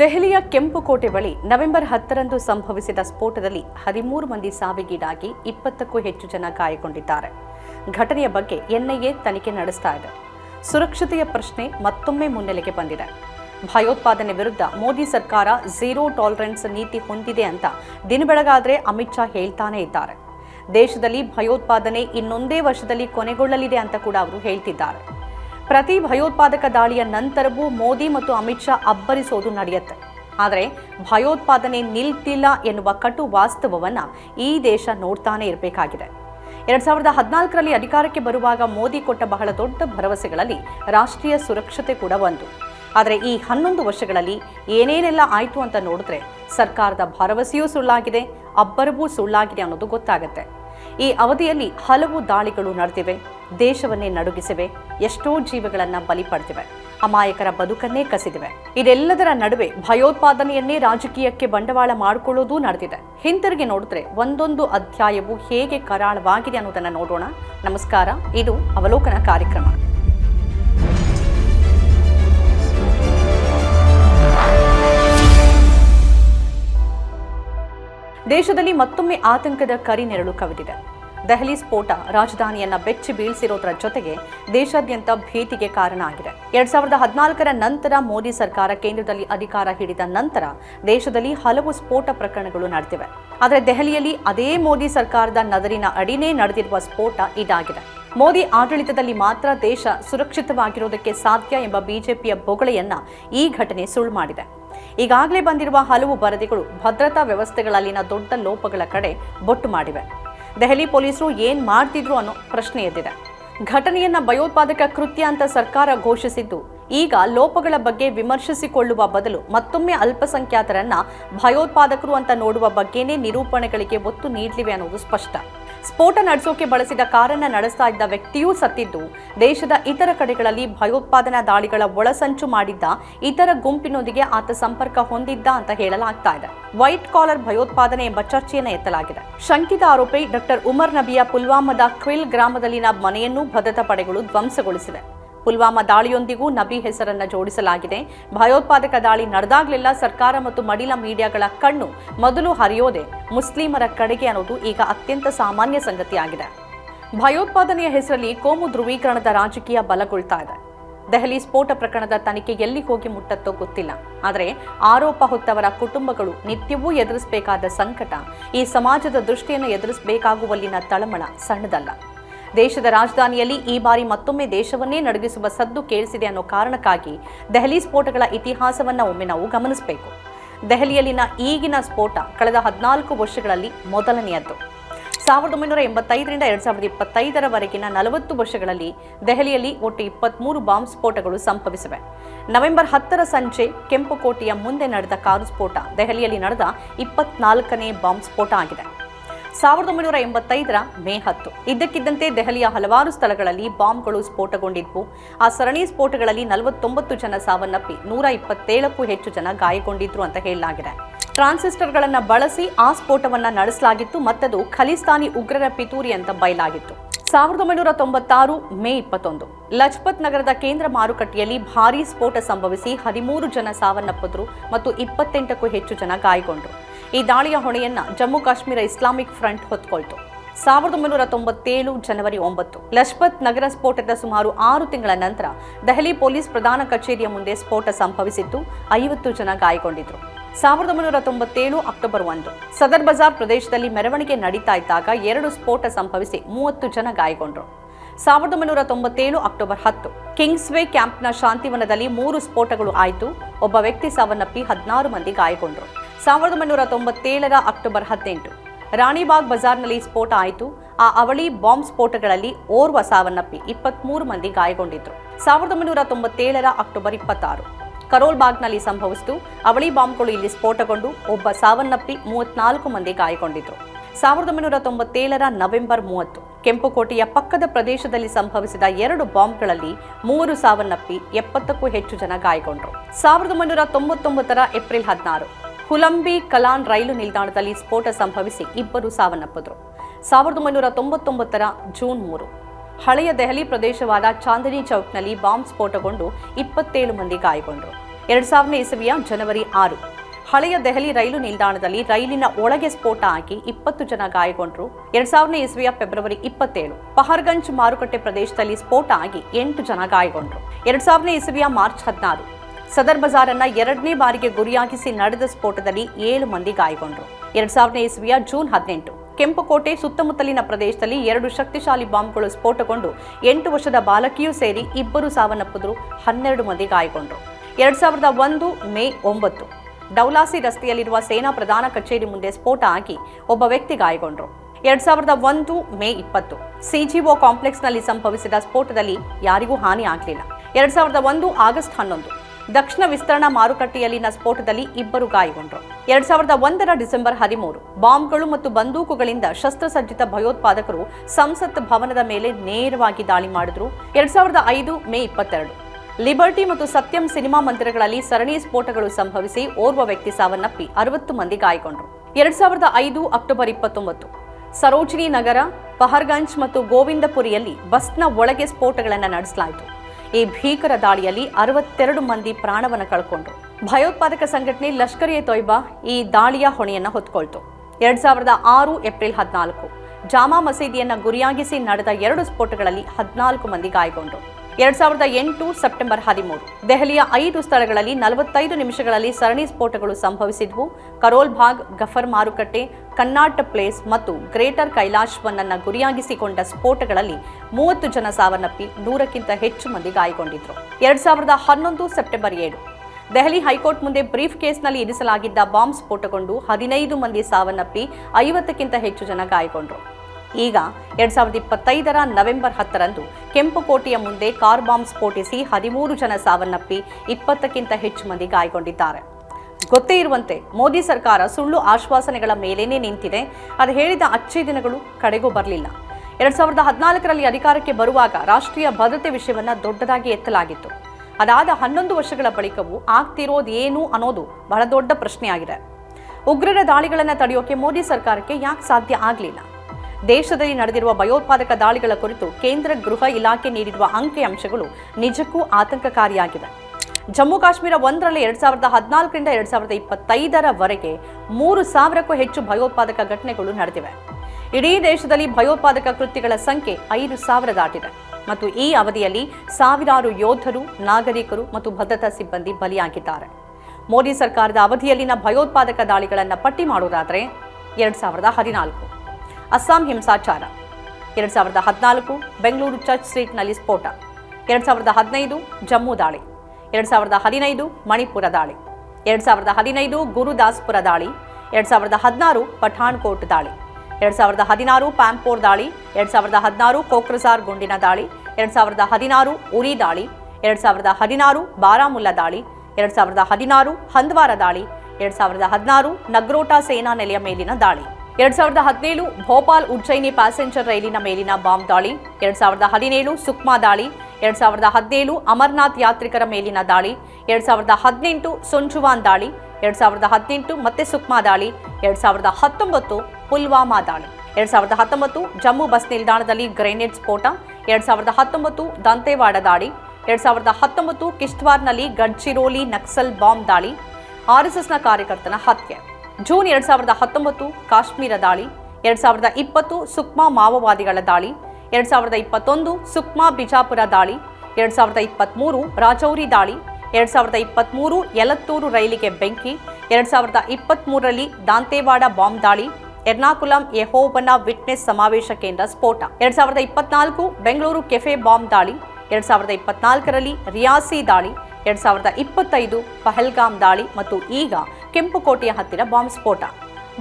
ದೆಹಲಿಯ ಕೆಂಪುಕೋಟೆ ಬಳಿ ನವೆಂಬರ್ ಹತ್ತರಂದು ಸಂಭವಿಸಿದ ಸ್ಫೋಟದಲ್ಲಿ ಹದಿಮೂರು ಮಂದಿ ಸಾವಿಗೀಡಾಗಿ ಇಪ್ಪತ್ತಕ್ಕೂ ಹೆಚ್ಚು ಜನ ಗಾಯಗೊಂಡಿದ್ದಾರೆ. ಘಟನೆಯ ಬಗ್ಗೆ ಎನ್ಐಎ ತನಿಖೆ ನಡೆಸ್ತಾ ಇದೆ. ಸುರಕ್ಷತೆಯ ಪ್ರಶ್ನೆ ಮತ್ತೊಮ್ಮೆ ಮುನ್ನೆಲೆಗೆ ಬಂದಿದೆ. ಭಯೋತ್ಪಾದನೆ ವಿರುದ್ಧ ಮೋದಿ ಸರ್ಕಾರ ಝೀರೋ ಟಾಲರೆನ್ಸ್ ನೀತಿ ಹೊಂದಿದೆ ಅಂತ ದಿನಬೆಳಗಾದ್ರೆ ಅಮಿತ್ ಶಾ ಹೇಳ್ತಾನೇ ಇದ್ದಾರೆ. ದೇಶದಲ್ಲಿ ಭಯೋತ್ಪಾದನೆ ಇನ್ನೊಂದೇ ವರ್ಷದಲ್ಲಿ ಕೊನೆಗೊಳ್ಳಲಿದೆ ಅಂತ ಕೂಡ ಅವರು ಹೇಳ್ತಿದ್ದಾರೆ. ಪ್ರತಿ ಭಯೋತ್ಪಾದಕ ದಾಳಿಯ ನಂತರವೂ ಮೋದಿ ಮತ್ತು ಅಮಿತ್ ಶಾ ಅಬ್ಬರಿಸೋದು ನಡೆಯುತ್ತೆ. ಆದರೆ ಭಯೋತ್ಪಾದನೆ ನಿಲ್ತಿಲ್ಲ ಎನ್ನುವ ಕಟು ವಾಸ್ತವವನ್ನು ಈ ದೇಶ ನೋಡ್ತಾನೆ ಇರಬೇಕಾಗಿದೆ. ಎರಡ್ ಸಾವಿರದ ಹದಿನಾಲ್ಕರಲ್ಲಿ ಅಧಿಕಾರಕ್ಕೆ ಬರುವಾಗ ಮೋದಿ ಕೊಟ್ಟ ಬಹಳ ದೊಡ್ಡ ಭರವಸೆಗಳಲ್ಲಿ ರಾಷ್ಟ್ರೀಯ ಸುರಕ್ಷತೆ ಕೂಡ ಒಂದು. ಆದರೆ ಈ ಹನ್ನೊಂದು ವರ್ಷಗಳಲ್ಲಿ ಏನೇನೆಲ್ಲ ಆಯಿತು ಅಂತ ನೋಡಿದ್ರೆ ಸರ್ಕಾರದ ಭರವಸೆಯೂ ಸುಳ್ಳಾಗಿದೆ, ಅಬ್ಬರವೂ ಸುಳ್ಳಾಗಿದೆ ಅನ್ನೋದು ಗೊತ್ತಾಗುತ್ತೆ. ಈ ಅವಧಿಯಲ್ಲಿ ಹಲವು ದಾಳಿಗಳು ನಡೆದಿವೆ. ದೇಶವನ್ನೇ ನಡುಗಿಸಿವೆ. ಎಷ್ಟೋ ಜೀವಗಳನ್ನು ಬಲಿ ಪಡೆದಿವೆ ಅಮಾಯಕರ ಬದುಕನ್ನೇ ಕಸಿದಿವೆ. ಇದೆಲ್ಲದರ ನಡುವೆ ಭಯೋತ್ಪಾದನೆಯನ್ನೇ ರಾಜಕೀಯಕ್ಕೆ ಬಂಡವಾಳ ಮಾಡಿಕೊಳ್ಳೋದು ನಡೆದಿದೆ. ಹಿಂತಿರುಗಿ ನೋಡಿದ್ರೆ ಒಂದೊಂದು ಅಧ್ಯಾಯವು ಹೇಗೆ ಕರಾಳವಾಗಿದೆ ಅನ್ನೋದನ್ನು ನೋಡೋಣ. ನಮಸ್ಕಾರ. ಇದು ಅವಲೋಕನ ಕಾರ್ಯಕ್ರಮ. ದೇಶದಲ್ಲಿ ಮತ್ತೊಮ್ಮೆ ಆತಂಕದ ಕರಿನೆರಳು ಕವಿದಿದೆ. ದೆಹಲಿ ಸ್ಫೋಟ ರಾಜಧಾನಿಯನ್ನ ಬೆಚ್ಚಿ ಬೀಳಿಸಿರೋದ್ರ ಜೊತೆಗೆ ದೇಶಾದ್ಯಂತ ಭೀತಿಗೆ ಕಾರಣ ಆಗಿದೆ. ಎರಡ್ ಸಾವಿರದ ಹದಿನಾಲ್ಕರ ನಂತರ ಮೋದಿ ಸರ್ಕಾರ ಕೇಂದ್ರದಲ್ಲಿ ಅಧಿಕಾರ ಹಿಡಿದ ನಂತರ ದೇಶದಲ್ಲಿ ಹಲವು ಸ್ಫೋಟ ಪ್ರಕರಣಗಳು ನಡೆದಿವೆ. ಆದರೆ ದೆಹಲಿಯಲ್ಲಿ ಅದೇ ಮೋದಿ ಸರ್ಕಾರದ ನದರಿನ ಅಡಿನೇ ನಡೆದಿರುವ ಸ್ಫೋಟ ಇದಾಗಿದೆ. ಮೋದಿ ಆಡಳಿತದಲ್ಲಿ ಮಾತ್ರ ದೇಶ ಸುರಕ್ಷಿತವಾಗಿರೋದಕ್ಕೆ ಸಾಧ್ಯ ಎಂಬ ಬಿಜೆಪಿಯ ಬೊಗಳೆಯನ್ನ ಈ ಘಟನೆ ಸುಳ್ಳು ಮಾಡಿದೆ. ಈಗಾಗಲೇ ಬಂದಿರುವ ಹಲವು ವರದಿಗಳು ಭದ್ರತಾ ವ್ಯವಸ್ಥೆಗಳಲ್ಲಿನ ದೊಡ್ಡ ಲೋಪಗಳ ಕಡೆ ಬೊಟ್ಟು ಮಾಡಿವೆ. ದೆಹಲಿ ಪೊಲೀಸರು ಏನ್ ಮಾಡ್ತಿದ್ರು ಅನ್ನೋ ಪ್ರಶ್ನೆ ಎದ್ದಿದೆ. ಘಟನೆಯನ್ನ ಭಯೋತ್ಪಾದಕ ಕೃತ್ಯ ಅಂತ ಸರ್ಕಾರ ಘೋಷಿಸಿದ್ದು, ಈಗ ಲೋಪಗಳ ಬಗ್ಗೆ ವಿಮರ್ಶಿಸಿಕೊಳ್ಳುವ ಬದಲು ಮತ್ತೊಮ್ಮೆ ಅಲ್ಪಸಂಖ್ಯಾತರನ್ನ ಭಯೋತ್ಪಾದಕರು ಅಂತ ನೋಡುವ ಬಗ್ಗೆನೇ ನಿರೂಪಣೆಗಳಿಗೆ ಒತ್ತು ನೀಡಲಿವೆ ಅನ್ನೋದು ಸ್ಪಷ್ಟ. ಸ್ಫೋಟ ನಡೆಸೋಕೆ ಬಳಸಿದ ಕಾರನ್ನು ನಡೆಸ್ತಾ ಇದ್ದ ವ್ಯಕ್ತಿಯೂ ಸತ್ತಿದ್ದು, ದೇಶದ ಇತರ ಕಡೆಗಳಲ್ಲಿ ಭಯೋತ್ಪಾದನಾ ದಾಳಿಗಳ ಒಳಸಂಚು ಮಾಡಿದ್ದ ಇತರ ಗುಂಪಿನೊಂದಿಗೆ ಆತ ಸಂಪರ್ಕ ಹೊಂದಿದ್ದ ಅಂತ ಹೇಳಲಾಗ್ತಾ ಇದೆ. ವೈಟ್ ಕಾಲರ್ ಭಯೋತ್ಪಾದನೆ ಎಂಬ ಚರ್ಚೆಯನ್ನು ಎತ್ತಲಾಗಿದೆ. ಶಂಕಿತ ಆರೋಪಿ ಡಾಕ್ಟರ್ ಉಮರ್ ನಬಿಯ ಪುಲ್ವಾಮಾದ ಕ್ವಿಲ್ ಗ್ರಾಮದಲ್ಲಿನ ಮನೆಯನ್ನು ಭದ್ರತಾ ಪಡೆಗಳು ಧ್ವಂಸಗೊಳಿಸಿವೆ. ಪುಲ್ವಾಮಾ ದಾಳಿಯೊಂದಿಗೂ ನಬಿ ಹೆಸರನ್ನ ಜೋಡಿಸಲಾಗಿದೆ. ಭಯೋತ್ಪಾದಕ ದಾಳಿ ನಡೆದಾಗಲೆಲ್ಲ ಸರ್ಕಾರ ಮತ್ತು ಮಡಿಲ ಮೀಡಿಯಾಗಳ ಕಣ್ಣು ಮೊದಲು ಹರಿಯೋದೆ ಮುಸ್ಲಿಮರ ಕಡೆಗೆ ಅನ್ನೋದು ಈಗ ಅತ್ಯಂತ ಸಾಮಾನ್ಯ ಸಂಗತಿಯಾಗಿದೆ. ಭಯೋತ್ಪಾದನೆಯ ಹೆಸರಲ್ಲಿ ಕೋಮು ಧ್ರುವೀಕರಣದ ರಾಜಕೀಯ ಬಲಗೊಳ್ತಾ ಇದೆ. ದೆಹಲಿ ಸ್ಫೋಟ ಪ್ರಕರಣದ ತನಿಖೆ ಎಲ್ಲಿ ಹೋಗಿ ಮುಟ್ಟತ್ತೋ ಗೊತ್ತಿಲ್ಲ. ಆದರೆ ಆರೋಪ ಹೊತ್ತವರ ಕುಟುಂಬಗಳು ನಿತ್ಯವೂ ಎದುರಿಸಬೇಕಾದ ಸಂಕಟ ಈ ಸಮಾಜದ ದೃಷ್ಟಿಯನ್ನು ಎದುರಿಸಬೇಕಾಗುವಲ್ಲಿನ ತಳಮಳ ಸಣ್ಣದಲ್ಲ. ದೇಶದ ರಾಜಧಾನಿಯಲ್ಲಿ ಈ ಬಾರಿ ಮತ್ತೊಮ್ಮೆ ದೇಶವನ್ನೇ ನಡುಗಿಸುವ ಸದ್ದು ಕೇಳಿಸಿದೆ ಅನ್ನೋ ಕಾರಣಕ್ಕಾಗಿ ದೆಹಲಿ ಸ್ಫೋಟಗಳ ಇತಿಹಾಸವನ್ನ ಒಮ್ಮೆ ನಾವು ಗಮನಿಸಬೇಕು. ದೆಹಲಿಯಲ್ಲಿನ ಈಗಿನ ಸ್ಫೋಟ ಕಳೆದ ಹದಿನಾಲ್ಕು ವರ್ಷಗಳಲ್ಲಿ ಮೊದಲನೆಯದ್ದು. ಸಾವಿರದ ಒಂಬೈನೂರ ಎಂಬತ್ತೈದರಿಂದ ಎರಡು ಸಾವಿರದ ಇಪ್ಪತ್ತೈದರವರೆಗಿನ ನಲವತ್ತು ವರ್ಷಗಳಲ್ಲಿ ದೆಹಲಿಯಲ್ಲಿ ಒಟ್ಟು ಇಪ್ಪತ್ತ್ಮೂರು ಬಾಂಬ್ ಸ್ಫೋಟಗಳು ಸಂಭವಿಸಿವೆ. ನವೆಂಬರ್ ಹತ್ತರ ಸಂಜೆ ಕೆಂಪುಕೋಟೆಯ ಮುಂದೆ ನಡೆದ ಕಾರು ಸ್ಫೋಟ ದೆಹಲಿಯಲ್ಲಿ ನಡೆದ ಇಪ್ಪತ್ನಾಲ್ಕನೇ ಬಾಂಬ್ ಸ್ಫೋಟ ಆಗಿದೆ. ಸಾವಿರದ ಒಂಬೈನೂರ ಎಂಬತ್ತೈದರ ಮೇ ಹತ್ತು. ಇದ್ದಕ್ಕಿದ್ದಂತೆ ದೆಹಲಿಯ ಹಲವಾರು ಸ್ಥಳಗಳಲ್ಲಿ ಬಾಂಬ್ಗಳು ಸ್ಫೋಟಗೊಂಡಿದ್ವು. ಆ ಸರಣಿ ಸ್ಫೋಟಗಳಲ್ಲಿ ನಲವತ್ತೊಂಬತ್ತು ಜನ ಸಾವನ್ನಪ್ಪಿ, ನೂರ ಇಪ್ಪತ್ತೇಳಕ್ಕೂ ಹೆಚ್ಚು ಜನ ಗಾಯಗೊಂಡಿದ್ರು ಅಂತ ಹೇಳಲಾಗಿದೆ. ಟ್ರಾನ್ಸಿಸ್ಟರ್ಗಳನ್ನು ಬಳಸಿ ಆ ಸ್ಫೋಟವನ್ನ ನಡೆಸಲಾಗಿತ್ತು, ಮತ್ತದು ಖಲಿಸ್ತಾನಿ ಉಗ್ರರ ಪಿತೂರಿ ಅಂತ ಬಯಲಾಗಿತ್ತು. ಸಾವಿರದ ಒಂಬೈನೂರ ತೊಂಬತ್ತಾರು ಮೇ ಇಪ್ಪತ್ತೊಂದು. ಲಜ್ಪತ್ ನಗರದ ಕೇಂದ್ರ ಮಾರುಕಟ್ಟೆಯಲ್ಲಿ ಭಾರೀ ಸ್ಫೋಟ ಸಂಭವಿಸಿ ಹದಿಮೂರು ಜನ ಸಾವನ್ನಪ್ಪಿದ್ರು ಮತ್ತು ಇಪ್ಪತ್ತೆಂಟಕ್ಕೂ ಹೆಚ್ಚು ಜನ ಗಾಯಗೊಂಡರು. ಈ ದಾಳಿಯ ಹೊಣೆಯನ್ನ ಜಮ್ಮು ಕಾಶ್ಮೀರ ಇಸ್ಲಾಮಿಕ್ ಫ್ರಂಟ್ ಹೊತ್ಕೊಳ್ತು. ಸಾವಿರದ ಒಂಬೈನೂರ ತೊಂಬತ್ತೇಳು ಜನವರಿ ಒಂಬತ್ತು, ಲಜ್ಪತ್ ನಗರ ಸ್ಫೋಟದ ಸುಮಾರು ಆರು ತಿಂಗಳ ನಂತರ ದೆಹಲಿ ಪೊಲೀಸ್ ಪ್ರಧಾನ ಕಚೇರಿಯ ಮುಂದೆ ಸ್ಫೋಟ ಸಂಭವಿಸಿದ್ದು ಐವತ್ತು ಜನ ಗಾಯಗೊಂಡಿದ್ರು. ಸಾವಿರದ ಒಂಬೈನೂರ ತೊಂಬತ್ತೇಳು ಅಕ್ಟೋಬರ್ ಒಂದು, ಸದರ್ ಬಜಾರ್ ಪ್ರದೇಶದಲ್ಲಿ ಮೆರವಣಿಗೆ ನಡೀತಾ ಇದ್ದಾಗ ಎರಡು ಸ್ಫೋಟ ಸಂಭವಿಸಿ ಮೂವತ್ತು ಜನ ಗಾಯಗೊಂಡರು. ಸಾವಿರದ ಒಂಬೈನೂರ ತೊಂಬತ್ತೇಳು ಅಕ್ಟೋಬರ್ ಹತ್ತು ಕಿಂಗ್ಸ್ವೇ ಕ್ಯಾಂಪ್ನ ಶಾಂತಿವನದಲ್ಲಿ ಮೂರು ಸ್ಫೋಟಗಳು ಆಯಿತು, ಒಬ್ಬ ವ್ಯಕ್ತಿ ಸಾವನ್ನಪ್ಪಿ ಹದಿನಾರು ಮಂದಿ ಗಾಯಗೊಂಡರು. ಸಾವಿರದ ಒಂಬೈನೂರ ತೊಂಬತ್ತೇಳರ ಅಕ್ಟೋಬರ್ ಹದಿನೆಂಟು ರಾಣಿಬಾಗ್ ಬಜಾರ್ನಲ್ಲಿ ಸ್ಫೋಟ ಆಯಿತು. ಆ ಅವಳಿ ಬಾಂಬ್ ಸ್ಫೋಟಗಳಲ್ಲಿ ಓರ್ವ ಸಾವನ್ನಪ್ಪಿ ಇಪ್ಪತ್ಮೂರು ಮಂದಿ ಗಾಯಗೊಂಡಿದ್ರು. ಸಾವಿರದ ಒಂಬೈನೂರ ತೊಂಬತ್ತೇಳರ ಅಕ್ಟೋಬರ್ ಇಪ್ಪತ್ತಾರು. ಕರೋಲ್ ಬಾಗ್ನಲ್ಲಿ ಸಂಭವಿಸಿತು ಅವಳಿ ಬಾಂಬ್ಗಳು ಇಲ್ಲಿ ಸ್ಫೋಟಗೊಂಡು ಒಬ್ಬ ಸಾವನ್ನಪ್ಪಿ ಮೂವತ್ನಾಲ್ಕು ಮಂದಿ ಗಾಯಗೊಂಡಿದ್ರು. ಸಾವಿರದ ಒಂಬೈನೂರ ತೊಂಬತ್ತೇಳರ ನವೆಂಬರ್ ಮೂವತ್ತು, ಕೆಂಪುಕೋಟೆಯ ಪಕ್ಕದ ಪ್ರದೇಶದಲ್ಲಿ ಸಂಭವಿಸಿದ ಎರಡು ಬಾಂಬ್ಗಳಲ್ಲಿ ಮೂವರು ಸಾವನ್ನಪ್ಪಿ ಎಪ್ಪತ್ತಕ್ಕೂ ಹೆಚ್ಚು ಜನ ಗಾಯಗೊಂಡರು. ಸಾವಿರದ ಒಂಬೈನೂರ ತೊಂಬತ್ತೊಂಬತ್ತರ ಏಪ್ರಿಲ್ ಹದಿನಾರು ಹುಲಂಬಿ ಕಲಾನ್ ರೈಲು ನಿಲ್ದಾಣದಲ್ಲಿ ಸ್ಫೋಟ ಸಂಭವಿಸಿ ಇಬ್ಬರು ಸಾವನ್ನಪ್ಪಿದ್ರು. ಸಾವಿರದ ಒಂಬೈನೂರ ತೊಂಬತ್ತೊಂಬತ್ತರ ಜೂನ್ ಮೂರು. ಹಳೆಯ ದೆಹಲಿ ಪ್ರದೇಶವಾದ ಚಾಂದಿನಿ ಚೌಕ್ನಲ್ಲಿ ಬಾಂಬ್ ಸ್ಫೋಟಗೊಂಡು ಇಪ್ಪತ್ತೇಳು ಮಂದಿ ಗಾಯಗೊಂಡರು. ಎರಡ್ ಸಾವಿರನೇ ಇಸವಿಯ ಜನವರಿ ಆರು. ಹಳೆಯ ದೆಹಲಿ ರೈಲು ನಿಲ್ದಾಣದಲ್ಲಿ ರೈಲಿನ ಒಳಗೆ ಸ್ಫೋಟ ಆಗಿ ಇಪ್ಪತ್ತು ಜನ ಗಾಯಗೊಂಡರು. ಎರಡ್ ಸಾವಿರನೇ ಇಸವಿಯ ಫೆಬ್ರವರಿ ಇಪ್ಪತ್ತೇಳು. ಪಹರ್ಗಂಜ್ ಮಾರುಕಟ್ಟೆ ಪ್ರದೇಶದಲ್ಲಿ ಸ್ಫೋಟ ಆಗಿ ಎಂಟು ಜನ ಗಾಯಗೊಂಡರು. ಎರಡ್ ಸಾವಿರನೇ ಇಸವಿಯ ಮಾರ್ಚ್ ಹದಿನಾರು. ಸದರ್ ಬಜಾರ್ ಅನ್ನ ಎರಡನೇ ಬಾರಿಗೆ ಗುರಿಯಾಗಿಸಿ ನಡೆದ ಸ್ಫೋಟದಲ್ಲಿ ಏಳು ಮಂದಿ ಗಾಯಗೊಂಡರು. ಎರಡ್ ಸಾವಿರನೇ ಇಸವಿಯ ಜೂನ್ ಹದಿನೆಂಟು, ಕೆಂಪುಕೋಟೆ ಸುತ್ತಮುತ್ತಲಿನ ಪ್ರದೇಶದಲ್ಲಿ ಎರಡು ಶಕ್ತಿಶಾಲಿ ಬಾಂಬ್ಗಳು ಸ್ಫೋಟಗೊಂಡು ಎಂಟು ವರ್ಷದ ಬಾಲಕಿಯೂ ಸೇರಿ ಇಬ್ಬರು ಸಾವನ್ನಪ್ಪಿದ್ರು, ಹನ್ನೆರಡು ಮಂದಿ ಗಾಯಗೊಂಡರು. ಎರಡ್ ಸಾವಿರದ ಒಂದು, ಮೇ ಒಂಬತ್ತು, ಡೌಲಾಸಿ ರಸ್ತೆಯಲ್ಲಿರುವ ಸೇನಾ ಪ್ರಧಾನ ಕಚೇರಿ ಮುಂದೆ ಸ್ಫೋಟ ಆಗಿ ಒಬ್ಬ ವ್ಯಕ್ತಿ ಗಾಯಗೊಂಡರು. ಎರಡ್ ಸಾವಿರದ ಒಂದು, ಮೇ ಇಪ್ಪತ್ತು, ಸಿಜಿಒ ಕಾಂಪ್ಲೆಕ್ಸ್ನಲ್ಲಿ ಸಂಭವಿಸಿದ ಸ್ಫೋಟದಲ್ಲಿ ಯಾರಿಗೂ ಹಾನಿ ಆಗಲಿಲ್ಲ ಎರಡ್ ಸಾವಿರದ ಒಂದು, ಆಗಸ್ಟ್ ಹನ್ನೊಂದು ದಕ್ಷಿಣ ವಿಸ್ತರಣಾ ಮಾರುಕಟ್ಟೆಯಲ್ಲಿನ ಸ್ಫೋಟದಲ್ಲಿ ಇಬ್ಬರು ಗಾಯಗೊಂಡರು. ಎರಡ್ ಸಾವಿರದ ಒಂದರ ಡಿಸೆಂಬರ್ ಹದಿಮೂರು, ಬಾಂಬ್ಗಳು ಮತ್ತು ಬಂದೂಕುಗಳಿಂದ ಶಸ್ತ್ರಸಜ್ಜಿತ ಭಯೋತ್ಪಾದಕರು ಸಂಸತ್ ಭವನದ ಮೇಲೆ ನೇರವಾಗಿ ದಾಳಿ ಮಾಡಿದ್ರು. ಎರಡ್ ಸಾವಿರದ ಐದು, ಮೇ ಇಪ್ಪತ್ತೆರಡು. ಲಿಬರ್ಟಿ ಮತ್ತು ಸತ್ಯಂ ಸಿನಿಮಾ ಮಂದಿರಗಳಲ್ಲಿ ಸರಣಿ ಸ್ಫೋಟಗಳು ಸಂಭವಿಸಿ ಓರ್ವ ವ್ಯಕ್ತಿ ಸಾವನ್ನಪ್ಪಿ ಅರವತ್ತು ಮಂದಿ ಗಾಯಗೊಂಡರು. ಎರಡ್ ಸಾವಿರದ ಐದು, ಅಕ್ಟೋಬರ್ ಇಪ್ಪತ್ತೊಂಬತ್ತು. ಸರೋಜಿನಿ ನಗರ, ಪಹರ್ಗಂಜ್ ಮತ್ತು ಗೋವಿಂದಪುರಿಯಲ್ಲಿ ಬಸ್ನ ಒಳಗೆ ಸ್ಫೋಟಗಳನ್ನು ನಡೆಸಲಾಯಿತು. ಈ ಭೀಕರ ದಾಳಿಯಲ್ಲಿ ಅರವತ್ತೆರಡು ಮಂದಿ ಪ್ರಾಣವನ್ನು ಕಳ್ಕೊಂಡ್ರು. ಭಯೋತ್ಪಾದಕ ಸಂಘಟನೆ ಲಷ್ಕರ್ ಎ ತೊಯ್ಬಾ ಈ ದಾಳಿಯ ಹೊಣೆಯನ್ನು ಹೊತ್ಕೊಳ್ತು. ಎರಡ್ ಸಾವಿರದ ಆರು ಏಪ್ರಿಲ್ ಹದಿನಾಲ್ಕು. ಜಾಮಾ ಮಸೀದಿಯನ್ನ ಗುರಿಯಾಗಿಸಿ ನಡೆದ ಎರಡು ಸ್ಫೋಟಗಳಲ್ಲಿ ಹದಿನಾಲ್ಕು ಮಂದಿ ಗಾಯಗೊಂಡರು. ಎರಡ್ ಸಾವಿರದ ಎಂಟು ಸೆಪ್ಟೆಂಬರ್ ಹದಿಮೂರು. ದೆಹಲಿಯ ಐದು ಸ್ಥಳಗಳಲ್ಲಿ ನಲವತ್ತೈದು ನಿಮಿಷಗಳಲ್ಲಿ ಸರಣಿ ಸ್ಫೋಟಗಳು ಸಂಭವಿಸಿದ್ವು. ಕರೋಲ್ ಭಾಗ್, ಗಫರ್ ಮಾರುಕಟ್ಟೆ, ಕನ್ನಾಟ ಪ್ಲೇಸ್ ಮತ್ತು ಗ್ರೇಟರ್ ಕೈಲಾಶ್ವನ್ನ ಗುರಿಯಾಗಿಸಿಕೊಂಡ ಸ್ಫೋಟಗಳಲ್ಲಿ ಮೂವತ್ತು ಜನ ಸಾವನ್ನಪ್ಪಿ ನೂರಕ್ಕಿಂತ ಹೆಚ್ಚು ಮಂದಿ ಗಾಯಗೊಂಡಿದ್ರು. ಎರಡ್ ಸಾವಿರದ ಹನ್ನೊಂದು ಸೆಪ್ಟೆಂಬರ್ ಏಳು. ದೆಹಲಿ ಹೈಕೋರ್ಟ್ ಮುಂದೆ ಬ್ರೀಫ್ ಕೇಸ್ನಲ್ಲಿ ಇರಿಸಲಾಗಿದ್ದ ಬಾಂಬ್ ಸ್ಫೋಟಗೊಂಡು ಹದಿನೈದು ಮಂದಿ ಸಾವನ್ನಪ್ಪಿ ಐವತ್ತಕ್ಕಿಂತ ಹೆಚ್ಚು ಜನ ಗಾಯಗೊಂಡರು. ಈಗ ಎರಡ್ ಸಾವಿರದ ಇಪ್ಪತ್ತೈದರ ನವೆಂಬರ್ ಹತ್ತರಂದು ಕೆಂಪುಕೋಟೆಯ ಮುಂದೆ ಕಾರ್ ಬಾಂಬ್ ಸ್ಫೋಟಿಸಿ ಹದಿಮೂರು ಜನ ಸಾವನ್ನಪ್ಪಿ ಇಪ್ಪತ್ತಕ್ಕಿಂತ ಹೆಚ್ಚು ಮಂದಿ ಗಾಯಗೊಂಡಿದ್ದಾರೆ. ಗೊತ್ತೇ ಇರುವಂತೆ ಮೋದಿ ಸರ್ಕಾರ ಸುಳ್ಳು ಆಶ್ವಾಸನೆಗಳ ಮೇಲೇನೆ ನಿಂತಿದೆ. ಅದು ಹೇಳಿದ ಅಚ್ಚೇ ದಿನಗಳು ಕಡೆಗೂ ಬರಲಿಲ್ಲ. ಎರಡ್ ಸಾವಿರದ ಹದಿನಾಲ್ಕರಲ್ಲಿ ಅಧಿಕಾರಕ್ಕೆ ಬರುವಾಗ ರಾಷ್ಟ್ರೀಯ ಭದ್ರತೆ ವಿಷಯವನ್ನ ದೊಡ್ಡದಾಗಿ ಎತ್ತಲಾಗಿತ್ತು. ಅದಾದ ಹನ್ನೊಂದು ವರ್ಷಗಳ ಬಳಿಕವೂ ಆಗ್ತಿರೋದು ಏನು ಅನ್ನೋದು ಬಹಳ ದೊಡ್ಡ ಪ್ರಶ್ನೆಯಾಗಿದೆ. ಉಗ್ರರ ದಾಳಿಗಳನ್ನು ತಡೆಯೋಕೆ ಮೋದಿ ಸರ್ಕಾರಕ್ಕೆ ಯಾಕೆ ಸಾಧ್ಯ ಆಗಲಿಲ್ಲ? ದೇಶದಲ್ಲಿ ನಡೆದಿರುವ ಭಯೋತ್ಪಾದಕ ದಾಳಿಗಳ ಕುರಿತು ಕೇಂದ್ರ ಗೃಹ ಇಲಾಖೆ ನೀಡಿರುವ ಅಂಕಿಅಂಶಗಳು ನಿಜಕ್ಕೂ ಆತಂಕಕಾರಿಯಾಗಿವೆ. ಜಮ್ಮು ಕಾಶ್ಮೀರ ಒಂದರಲ್ಲಿ ಎರಡ್ ಸಾವಿರದ ಹದಿನಾಲ್ಕರಿಂದ ಎರಡ್ ಸಾವಿರದ ಇಪ್ಪತ್ತೈದರವರೆಗೆ ಮೂರು ಸಾವಿರಕ್ಕೂ ಹೆಚ್ಚು ಭಯೋತ್ಪಾದಕ ಘಟನೆಗಳು ನಡೆದಿವೆ. ಇಡೀ ದೇಶದಲ್ಲಿ ಭಯೋತ್ಪಾದಕ ಕೃತ್ಯಗಳ ಸಂಖ್ಯೆ ಐದು ಸಾವಿರ ದಾಟಿದೆ. ಮತ್ತು ಈ ಅವಧಿಯಲ್ಲಿ ಸಾವಿರಾರು ಯೋಧರು, ನಾಗರಿಕರು ಮತ್ತು ಭದ್ರತಾ ಸಿಬ್ಬಂದಿ ಬಲಿಯಾಗಿದ್ದಾರೆ. ಮೋದಿ ಸರ್ಕಾರದ ಅವಧಿಯಲ್ಲಿನ ಭಯೋತ್ಪಾದಕ ದಾಳಿಗಳನ್ನು ಪಟ್ಟಿ ಮಾಡುವುದಾದರೆ ಎರಡ್ ಸಾವಿರದ ಹದಿನಾಲ್ಕು. ಅಸ್ಸಾಂ ಹಿಂಸಾಚಾರ ಎರಡ್ ಸಾವಿರದ ಹದಿನಾಲ್ಕು ಬೆಂಗಳೂರು ಚರ್ಚ್ ಸ್ಟ್ರೀಟ್ನಲ್ಲಿ ಸ್ಫೋಟ ಎರಡ್ ಸಾವಿರದ ಹದಿನೈದು ಜಮ್ಮು ದಾಳಿ ಎರಡ್ ಸಾವಿರದ ಹದಿನೈದು ಮಣಿಪುರ ದಾಳಿ ಎರಡ್ ಸಾವಿರದ ಹದಿನೈದು ಗುರುದಾಸ್ಪುರ ದಾಳಿ ಎರಡ್ ಸಾವಿರದ ಹದಿನಾರು ಪಠಾಣ್ಕೋಟ್ ದಾಳಿ ಎರಡು ಸಾವಿರದ ಹದಿನಾರು ಪ್ಯಾಂಪೋರ್ ದಾಳಿ ಎರಡ್ ಸಾವಿರದ ಹದಿನಾರು ಕೋಕ್ರಸಾರ್ ಗುಂಡಿನ ದಾಳಿ ಎರಡ್ ಸಾವಿರದ ಹದಿನಾರು ಉರಿ ದಾಳಿ ಎರಡ್ ಸಾವಿರದ ಹದಿನಾರು ಬಾರಾಮುಲ್ಲಾ ದಾಳಿ ಎರಡ್ ಸಾವಿರದ ಹದಿನಾರು ಹಂದ್ವಾರ ದಾಳಿ ಎರಡು ಸಾವಿರದ ಹದಿನಾರು ನಗ್ರೋಟಾ ಸೇನಾ ನೆಲೆಯ ಮೇಲಿನ ದಾಳಿ ಎರಡ್ ಸಾವಿರದ ಹದಿನೇಳು ಭೋಪಾಲ್ ಉಜ್ಜಯಿನಿ ಪ್ಯಾಸೆಂಜರ್ ರೈಲಿನ ಮೇಲಿನ ಬಾಂಬ್ ದಾಳಿ, ಎರಡ್ ಸಾವಿರದ ಹದಿನೇಳು ಸುಕ್ಮಾ ದಾಳಿ, ಎರಡ್ ಸಾವಿರದ ಹದಿನೇಳು ಅಮರ್ನಾಥ್ ಯಾತ್ರಿಕರ ಮೇಲಿನ ದಾಳಿ, ಎರಡ್ ಸಾವಿರದ ಹದಿನೆಂಟು ಸೊಂಜುವಾನ್ ದಾಳಿ, ಎರಡ್ ಸಾವಿರದ ಹದಿನೆಂಟು ಮತ್ತೆ ಸುಕ್ಮಾ ದಾಳಿ, ಎರಡ್ ಸಾವಿರದ ಹತ್ತೊಂಬತ್ತು ಪುಲ್ವಾಮಾ ದಾಳಿ, ಎರಡ್ ಸಾವಿರದ ಹತ್ತೊಂಬತ್ತು ಜಮ್ಮು ಬಸ್ ನಿಲ್ದಾಣದಲ್ಲಿ ಗ್ರೆನೇಡ್ ಸ್ಫೋಟ, ಎರಡ್ ಸಾವಿರದ ಹತ್ತೊಂಬತ್ತು ದಂತೇವಾಡ ದಾಳಿ, ಎರಡ್ ಸಾವಿರದ ಹತ್ತೊಂಬತ್ತು ಕಿಶ್ತ್ವಾರ್ನಲ್ಲಿ ಗಡ್ಚಿರೋಲಿ ನಕ್ಸಲ್ ಬಾಂಬ್ ದಾಳಿ ಆರ್ಎಸ್ಎಸ್ನ ಕಾರ್ಯಕರ್ತನ ಹತ್ಯೆ. ಜೂನ್ ಎರಡ್ ಸಾವಿರದ ಹತ್ತೊಂಬತ್ತು ಕಾಶ್ಮೀರ ದಾಳಿ, ಎರಡ್ ಸಾವಿರದ ಇಪ್ಪತ್ತು ಸುಕ್ಮಾ ಮಾವೋವಾದಿಗಳ ದಾಳಿ, ಎರಡ್ ಸಾವಿರದ ಇಪ್ಪತ್ತೊಂದು ಸುಕ್ಮಾ ಬಿಜಾಪುರ ದಾಳಿ, ಎರಡ್ ಸಾವಿರದ ಇಪ್ಪತ್ತ್ಮೂರು ರಾಜೌರಿ ದಾಳಿ, ಎರಡ್ ಸಾವಿರದ ಇಪ್ಪತ್ತ್ಮೂರು ಯಲತ್ತೂರು ರೈಲಿಗೆ ಬೆಂಕಿ, ಎರಡ್ ಸಾವಿರದ ಇಪ್ಪತ್ತ್ಮೂರರಲ್ಲಿ ದಾಂತೇವಾಡ ಬಾಂಬ್ ದಾಳಿ, ಎರ್ನಾಕುಲಂ ಯಹೋಬನ ವಿಟ್ನೆಸ್ ಸಮಾವೇಶ ಕೇಂದ್ರ ಸ್ಫೋಟ, ಎರಡ್ ಸಾವಿರದ ಇಪ್ಪತ್ನಾಲ್ಕು ಬೆಂಗಳೂರು ಕೆಫೆ ಬಾಂಬ್ ದಾಳಿ, ಎರಡ್ ಸಾವಿರದ ಇಪ್ಪತ್ನಾಲ್ಕರಲ್ಲಿ ರಿಯಾಸಿ ದಾಳಿ, ಎರಡ್ ಸಾವಿರದ ಇಪ್ಪತ್ತೈದು ಪಹಲ್ಗಾಮ್ ದಾಳಿ ಮತ್ತು ಈಗ ಕೆಂಪುಕೋಟೆಯ ಹತ್ತಿರ ಬಾಂಬ್ ಸ್ಫೋಟ.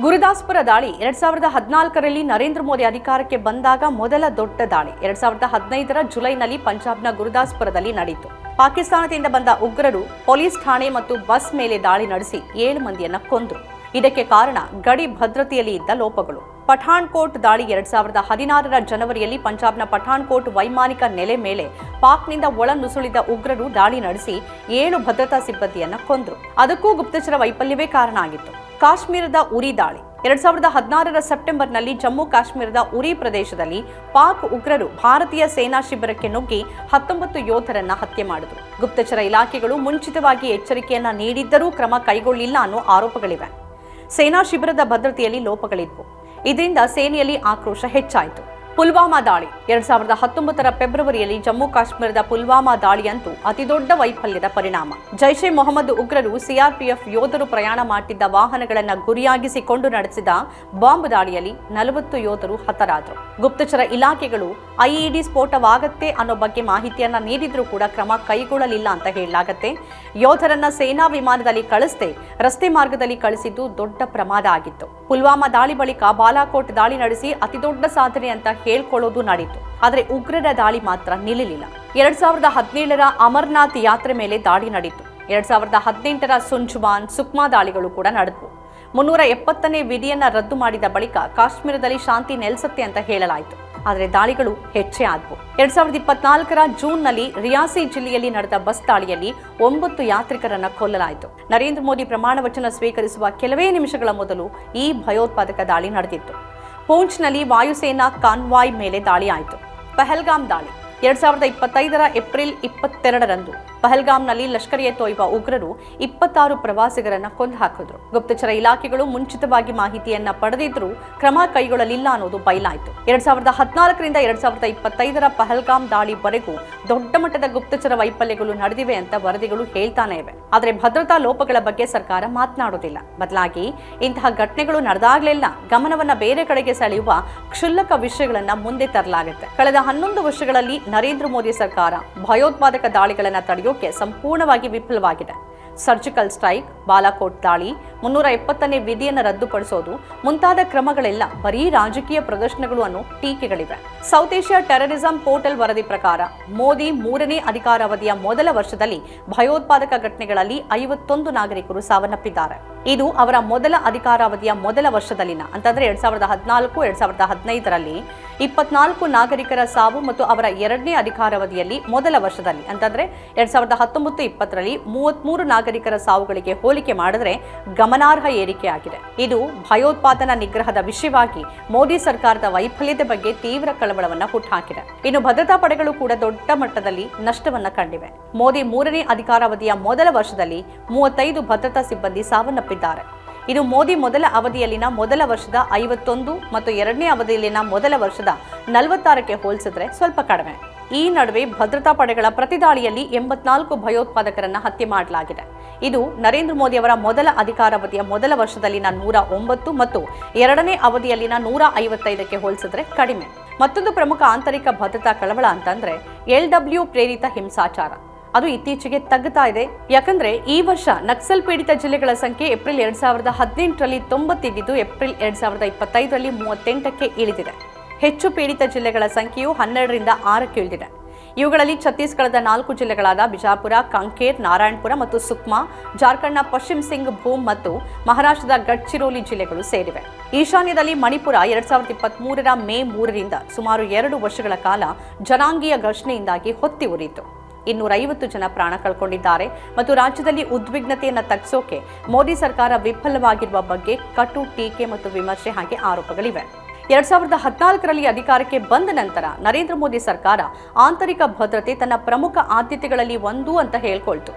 ಗುರುದಾಸ್ಪುರ ದಾಳಿ ಎರಡ್ ಸಾವಿರದ ಹದಿನಾಲ್ಕರಲ್ಲಿ ನರೇಂದ್ರ ಮೋದಿ ಅಧಿಕಾರಕ್ಕೆ ಬಂದಾಗ ಮೊದಲ ದೊಡ್ಡ ದಾಳಿ. ಎರಡ್ ಸಾವಿರದ ಹದಿನೈದರ ಜುಲೈನಲ್ಲಿ ಪಂಜಾಬ್ನ ಗುರುದಾಸ್ಪುರದಲ್ಲಿ ನಡೆಯಿತು. ಪಾಕಿಸ್ತಾನದಿಂದ ಬಂದ ಉಗ್ರರು ಪೊಲೀಸ್ ಠಾಣೆ ಮತ್ತು ಬಸ್ ಮೇಲೆ ದಾಳಿ ನಡೆಸಿ ಏಳು ಮಂದಿಯನ್ನ ಕೊಂದರು. ಇದಕ್ಕೆ ಕಾರಣ ಗಡಿ ಭದ್ರತೆಯಲ್ಲಿ ಇದ್ದ ಲೋಪಗಳು. ಪಠಾಣ್ಕೋಟ್ ದಾಳಿ ಎರಡ್ ಸಾವಿರದ ಹದಿನಾರರ ಜನವರಿಯಲ್ಲಿ ಪಂಜಾಬ್ನ ಪಠಾಣ್ಕೋಟ್ ವೈಮಾನಿಕ ನೆಲೆ ಮೇಲೆ ಪಾಕ್ನಿಂದ ಒಳನುಸುಳಿದ ಉಗ್ರರು ದಾಳಿ ನಡೆಸಿ ಏಳು ಭದ್ರತಾ ಸಿಬ್ಬಂದಿಯನ್ನು ಕೊಂದರು. ಅದಕ್ಕೂ ಗುಪ್ತಚರ ವೈಫಲ್ಯವೇ ಕಾರಣ ಆಗಿತ್ತು. ಕಾಶ್ಮೀರದ ಉರಿ ದಾಳಿ. ಎರಡ್ ಸಾವಿರದ ಹದಿನಾರರ ಸೆಪ್ಟೆಂಬರ್ನಲ್ಲಿ ಜಮ್ಮು ಕಾಶ್ಮೀರದ ಉರಿ ಪ್ರದೇಶದಲ್ಲಿ ಪಾಕ್ ಉಗ್ರರು ಭಾರತೀಯ ಸೇನಾ ಶಿಬಿರಕ್ಕೆ ನುಗ್ಗಿ ಹತ್ತೊಂಬತ್ತು ಯೋಧರನ್ನ ಹತ್ಯೆ ಮಾಡಿದರು. ಗುಪ್ತಚರ ಇಲಾಖೆಗಳು ಮುಂಚಿತವಾಗಿ ಎಚ್ಚರಿಕೆಯನ್ನ ನೀಡಿದ್ದರೂ ಕ್ರಮ ಕೈಗೊಳ್ಳಿಲ್ಲ ಅನ್ನೋ ಆರೋಪಗಳಿವೆ. ಸೇನಾ ಶಿಬಿರದ ಭದ್ರತೆಯಲ್ಲಿ ಲೋಪಗಳಿದ್ವು. ಇದರಿಂದ ಸೇನೆಯಲ್ಲಿ ಆಕ್ರೋಶ ಹೆಚ್ಚಾಯಿತು. ಪುಲ್ವಾಮಾ ದಾಳಿ. ಎರಡ್ ಸಾವಿರದ ಹತ್ತೊಂಬತ್ತರ ಫೆಬ್ರವರಿಯಲ್ಲಿ ಜಮ್ಮು ಕಾಶ್ಮೀರದ ಪುಲ್ವಾಮಾ ದಾಳಿಯಂತೂ ಅತಿದೊಡ್ಡ ವೈಫಲ್ಯದ ಪರಿಣಾಮ. ಜೈಷೆ ಮೊಹಮ್ಮದ್ ಉಗ್ರರು ಸಿಆರ್ಪಿಎಫ್ ಯೋಧರು ಪ್ರಯಾಣ ಮಾಡಿದ್ದ ವಾಹನಗಳನ್ನು ಗುರಿಯಾಗಿಸಿಕೊಂಡು ನಡೆಸಿದ ಬಾಂಬ್ ದಾಳಿಯಲ್ಲಿ ನಲವತ್ತು ಯೋಧರು ಹತರಾದರು. ಗುಪ್ತಚರ ಇಲಾಖೆಗಳು ಐಇಡಿ ಸ್ಫೋಟವಾಗತ್ತೆ ಅನ್ನೋ ಬಗ್ಗೆ ಮಾಹಿತಿಯನ್ನ ನೀಡಿದ್ರೂ ಕೂಡ ಕ್ರಮ ಕೈಗೊಳ್ಳಲಿಲ್ಲ ಅಂತ ಹೇಳಲಾಗತ್ತೆ. ಯೋಧರನ್ನ ಸೇನಾ ವಿಮಾನದಲ್ಲಿ ಕಳಿಸದೆ ರಸ್ತೆ ಮಾರ್ಗದಲ್ಲಿ ಕಳಿಸಿದ್ದು ದೊಡ್ಡ ಪ್ರಮಾದ ಆಗಿತ್ತು. ಪುಲ್ವಾಮಾ ದಾಳಿ ಬಳಿಕ ಬಾಲಾಕೋಟ್ ದಾಳಿ ನಡೆಸಿ ಅತಿದೊಡ್ಡ ಸಾಧನೆ ಅಂತ ಹೇಳ್ಕೊಳ್ಳೋದು ನಡೀತು. ಆದರೆ ಉಗ್ರರ ದಾಳಿ ಮಾತ್ರ ನಿಲ್ಲಲಿಲ್ಲ. ಎರಡ್ ಸಾವಿರದ ಹದಿನೇಳರ ಅಮರ್ನಾಥ್ ಯಾತ್ರೆ ಮೇಲೆ ದಾಳಿ ನಡೀತು. ಎರಡ್ ಸಾವಿರದ ಹದಿನೆಂಟರ ಸುಂಜುವಾನ್ ಸುಕ್ಮಾ ದಾಳಿಗಳು ಕೂಡ ನಡೆದವು. ಮುನ್ನೂರ ಎಪ್ಪತ್ತನೇ ವಿಧಿಯನ್ನ ರದ್ದು ಮಾಡಿದ ಬಳಿಕ ಕಾಶ್ಮೀರದಲ್ಲಿ ಶಾಂತಿ ನೆಲೆಸುತ್ತೆ ಅಂತ ಹೇಳಲಾಯಿತು. ಆದರೆ ದಾಳಿಗಳು ಹೆಚ್ಚೇ ಆದವು. ಎರಡ್ ಸಾವಿರದ ಇಪ್ಪತ್ನಾಲ್ಕರ ಜೂನ್ನಲ್ಲಿ ರಿಯಾಸಿ ಜಿಲ್ಲೆಯಲ್ಲಿ ನಡೆದ ಬಸ್ ದಾಳಿಯಲ್ಲಿ ಒಂಬತ್ತು ಯಾತ್ರಿಕರನ್ನ ಕೊಲ್ಲಲಾಯಿತು. ನರೇಂದ್ರ ಮೋದಿ ಪ್ರಮಾಣ ವಚನ ಸ್ವೀಕರಿಸುವ ಕೆಲವೇ ನಿಮಿಷಗಳ ಮೊದಲು ಈ ಭಯೋತ್ಪಾದಕ ದಾಳಿ ನಡೆದಿತ್ತು. ಪೂಂಚ್ನಲ್ಲಿ ವಾಯುಸೇನಾ ಕಾನ್ವಾಯ್ ಮೇಲೆ ದಾಳಿ ಆಯಿತು. ಪಹಲ್ಗಾಮ್ ದಾಳಿ. ಎರಡ್ ಸಾವಿರದ ಇಪ್ಪತ್ತೈದರ ಏಪ್ರಿಲ್ ಇಪ್ಪತ್ತೆರಡರಂದು. ಪಹಲ್ಗಾಮ್ನಲ್ಲಿ ಲಷ್ಕರ್ ಎ ತೊಯ್ಬಾ ಉಗ್ರರು ಇಪ್ಪತ್ತಾರು ಪ್ರವಾಸಿಗರನ್ನ ಕೊಂದು ಹಾಕಿದ್ರು. ಗುಪ್ತಚರ ಇಲಾಖೆಗಳು ಮುಂಚಿತವಾಗಿ ಮಾಹಿತಿಯನ್ನ ಪಡೆದಿದ್ರೂ ಕ್ರಮ ಕೈಗೊಳ್ಳಲಿಲ್ಲ ಅನ್ನೋದು ಬಯಲಾಯಿತು. ಎರಡ್ ಸಾವಿರದ ಹದಿನಾಲ್ಕರಿಂದ ಎರಡ್ ಸಾವಿರದ ಇಪ್ಪತ್ತೈದರ ಪಹಲ್ಗಾಮ್ ದಾಳಿವರೆಗೂ ದೊಡ್ಡ ಮಟ್ಟದ ಗುಪ್ತಚರ ವೈಫಲ್ಯಗಳು ನಡೆದಿವೆ ಅಂತ ವರದಿಗಳು ಹೇಳ್ತಾನೆ ಇವೆ. ಆದರೆ ಭದ್ರತಾ ಲೋಪಗಳ ಬಗ್ಗೆ ಸರ್ಕಾರ ಮಾತನಾಡೋದಿಲ್ಲ ಬದಲಾಗಿ ಇಂತಹ ಘಟನೆಗಳು ನಡೆದಾಗ್ಲೆಲ್ಲ ಗಮನವನ್ನ ಬೇರೆ ಕಡೆಗೆ ಸೆಳೆಯುವ ಕ್ಷುಲ್ಲಕ ವಿಷಯಗಳನ್ನ ಮುಂದೆ ತರಲಾಗುತ್ತೆ. ಕಳೆದ ಹನ್ನೊಂದು ವರ್ಷಗಳಲ್ಲಿ ನರೇಂದ್ರ ಮೋದಿ ಸರ್ಕಾರ ಭಯೋತ್ಪಾದಕ ದಾಳಿಗಳನ್ನ ತಡೆಯೋಕೆ ಸಂಪೂರ್ಣವಾಗಿ ವಿಫಲವಾಗಿದೆ. ಸರ್ಜಿಕಲ್ ಸ್ಟ್ರೈಕ್, ಬಾಲಾಕೋಟ್ ದಾಳಿ, ಮುನ್ನೂರ ಎಪ್ಪತ್ತನೇ ವಿಧಿಯನ್ನು ರದ್ದುಪಡಿಸೋದು, ಮುಂತಾದ ಕ್ರಮಗಳೆಲ್ಲ ಬರೀ ರಾಜಕೀಯ ಪ್ರದರ್ಶನಗಳು ಅನ್ನೋ ಟೀಕೆಗಳಿವೆ. ಸೌತ್ ಏಷ್ಯಾ ಟೆರರಿಸಂ ಪೋರ್ಟಲ್ ವರದಿ ಪ್ರಕಾರ, ಮೋದಿ ಮೂರನೇ ಅಧಿಕಾರಾವಧಿಯ ಮೊದಲ ವರ್ಷದಲ್ಲಿ ಭಯೋತ್ಪಾದಕ ಘಟನೆಗಳಲ್ಲಿ ಐವತ್ತೊಂದು ನಾಗರಿಕರು ಸಾವನ್ನಪ್ಪಿದ್ದಾರೆ. ಇದು ಅವರ ಮೊದಲ ಅಧಿಕಾರಾವಧಿಯ ಮೊದಲ ವರ್ಷದಲ್ಲಿನ, ಅಂತಂದ್ರೆ ಎರಡ್ ಸಾವಿರದ ಹದಿನಾಲ್ಕು, ಎರಡ್ ಸಾವಿರದ ಹದಿನೈದರಲ್ಲಿ ಇಪ್ಪತ್ನಾಲ್ಕು ನಾಗರಿಕರ ಸಾವು ಮತ್ತು ಅವರ ಎರಡನೇ ಅಧಿಕಾರಾವಧಿಯಲ್ಲಿ ಮೊದಲ ವರ್ಷದಲ್ಲಿ, ಅಂತಂದ್ರೆ ಎರಡ್ ಸಾವಿರದ ಹತ್ತೊಂಬತ್ತು ಇಪ್ಪತ್ತರಲ್ಲಿ ಮೂವತ್ಮೂರು ನಾಗರಿಕರ ಸಾವುಗಳಿಗೆ ಹೋಲಿಕೆ ಮಾಡಿದರೆ ಗಮನಾರ್ಹ ಏರಿಕೆಯಾಗಿದೆ ಇದು ಭಯೋತ್ಪಾದನಾ ನಿಗ್ರಹದ ವಿಷಯವಾಗಿ ಮೋದಿ ಸರ್ಕಾರದ ವೈಫಲ್ಯದ ಬಗ್ಗೆ ತೀವ್ರ ಕಳವಳವನ್ನು ಹುಟ್ಟುಹಾಕಿದೆ ಇನ್ನು ಭದ್ರತಾ ಪಡೆಗಳು ಕೂಡ ದೊಡ್ಡ ಮಟ್ಟದಲ್ಲಿ ನಷ್ಟವನ್ನ ಕಂಡಿವೆ. ಮೋದಿ ಮೂರನೇ ಅಧಿಕಾರಾವಧಿಯ ಮೊದಲ ವರ್ಷದಲ್ಲಿ ಮೂವತ್ತೈದು ಭದ್ರತಾ ಸಿಬ್ಬಂದಿ ಸಾವನ್ನಪ್ಪಿದ್ದಾರೆ. ಇದು ಮೋದಿ ಮೊದಲ ಅವಧಿಯಲ್ಲಿನ ಮೊದಲ ವರ್ಷದ ಐವತ್ತೊಂದು ಮತ್ತು ಎರಡನೇ ಅವಧಿಯಲ್ಲಿನ ಮೊದಲ ವರ್ಷದ ನಲವತ್ತಾರಕ್ಕೆ ಹೋಲಿಸಿದ್ರೆ ಸ್ವಲ್ಪ ಕಡಿಮೆ. ಈ ನಡುವೆ ಭದ್ರತಾ ಪಡೆಗಳ ಪ್ರತಿದಾಳಿಯಲ್ಲಿ ಎಂಬತ್ನಾಲ್ಕು ಭಯೋತ್ಪಾದಕರನ್ನು ಹತ್ಯೆ ಮಾಡಲಾಗಿದೆ. ಇದು ನರೇಂದ್ರ ಮೋದಿ ಅವರ ಮೊದಲ ಅಧಿಕಾರಾವಧಿಯ ಮೊದಲ ವರ್ಷದಲ್ಲಿನ ನೂರ ಒಂಬತ್ತು ಮತ್ತು ಎರಡನೇ ಅವಧಿಯಲ್ಲಿನ ನೂರ ಐವತ್ತೈದಕ್ಕೆ ಹೋಲಿಸಿದ್ರೆ ಕಡಿಮೆ. ಮತ್ತೊಂದು ಪ್ರಮುಖ ಆಂತರಿಕ ಭದ್ರತಾ ಕಳವಳ ಅಂತಂದ್ರೆ ಎಲ್ ಡಬ್ಲ್ಯೂ ಪ್ರೇರಿತ ಹಿಂಸಾಚಾರ. ಅದು ಇತ್ತೀಚೆಗೆ ತಗ್ಗುತ್ತಾ ಇದೆ. ಯಾಕಂದ್ರೆ ಈ ವರ್ಷ ನಕ್ಸಲ್ ಪೀಡಿತ ಜಿಲ್ಲೆಗಳ ಸಂಖ್ಯೆ ಏಪ್ರಿಲ್ ಎರಡ್ ಸಾವಿರದ ಹದಿನೆಂಟರಲ್ಲಿ ತೊಂಬತ್ತಿದ್ದು ಏಪ್ರಿಲ್ ಎರಡ್ ಸಾವಿರದ ಇಪ್ಪತ್ತೈದರಲ್ಲಿ ಮೂವತ್ತೆಂಟಕ್ಕೆ ಇಳಿದಿದೆ. ಹೆಚ್ಚು ಪೀಡಿತ ಜಿಲ್ಲೆಗಳ ಸಂಖ್ಯೆಯು ಹನ್ನೆರಡರಿಂದ ಆರಕ್ಕೆ ಇಳಿದಿದೆ. ಇವುಗಳಲ್ಲಿ ಛತ್ತೀಸ್ಗಢದ ನಾಲ್ಕು ಜಿಲ್ಲೆಗಳಾದ ಬಿಜಾಪುರ, ಕಂಕೇರ್, ನಾರಾಯಣಪುರ ಮತ್ತು ಸುಕ್ಮಾ, ಜಾರ್ಖಂಡ್ನ ಪಶ್ಚಿಮ್ ಸಿಂಗ್, ಭೂಮ್ ಮತ್ತು ಮಹಾರಾಷ್ಟ್ರದ ಗಡ್ಚಿರೋಲಿ ಜಿಲ್ಲೆಗಳು ಸೇರಿವೆ. ಈಶಾನ್ಯದಲ್ಲಿ ಮಣಿಪುರ ಎರಡ್ ಸಾವಿರದ ಇಪ್ಪತ್ತ್ಮೂರರ ಮೇ ಮೂರರಿಂದ ಸುಮಾರು ಎರಡು ವರ್ಷಗಳ ಕಾಲ ಜನಾಂಗೀಯ ಘರ್ಷಣೆಯಿಂದಾಗಿ ಹೊತ್ತಿ ಉರಿಯಿತು. ಇನ್ನೂರೈವತ್ತು ಜನ ಪ್ರಾಣ ಕಳ್ಕೊಂಡಿದ್ದಾರೆ ಮತ್ತು ರಾಜ್ಯದಲ್ಲಿ ಉದ್ವಿಗ್ನತೆಯನ್ನು ತಗ್ಗಿಸೋಕೆ ಮೋದಿ ಸರ್ಕಾರ ವಿಫಲವಾಗಿರುವ ಬಗ್ಗೆ ಕಟು ಟೀಕೆ ಮತ್ತು ವಿಮರ್ಶೆ ಹಾಗೆ ಆರೋಪಗಳಿವೆ. ಎರಡ್ ಸಾವಿರದ ಹದಿನಾಲ್ಕರಲ್ಲಿ ಅಧಿಕಾರಕ್ಕೆ ಬಂದ ನಂತರ ನರೇಂದ್ರ ಮೋದಿ ಸರ್ಕಾರ ಆಂತರಿಕ ಭದ್ರತೆ ತನ್ನ ಪ್ರಮುಖ ಆದ್ಯತೆಗಳಲ್ಲಿ ಒಂದು ಅಂತ ಹೇಳ್ಕೊಳ್ತು.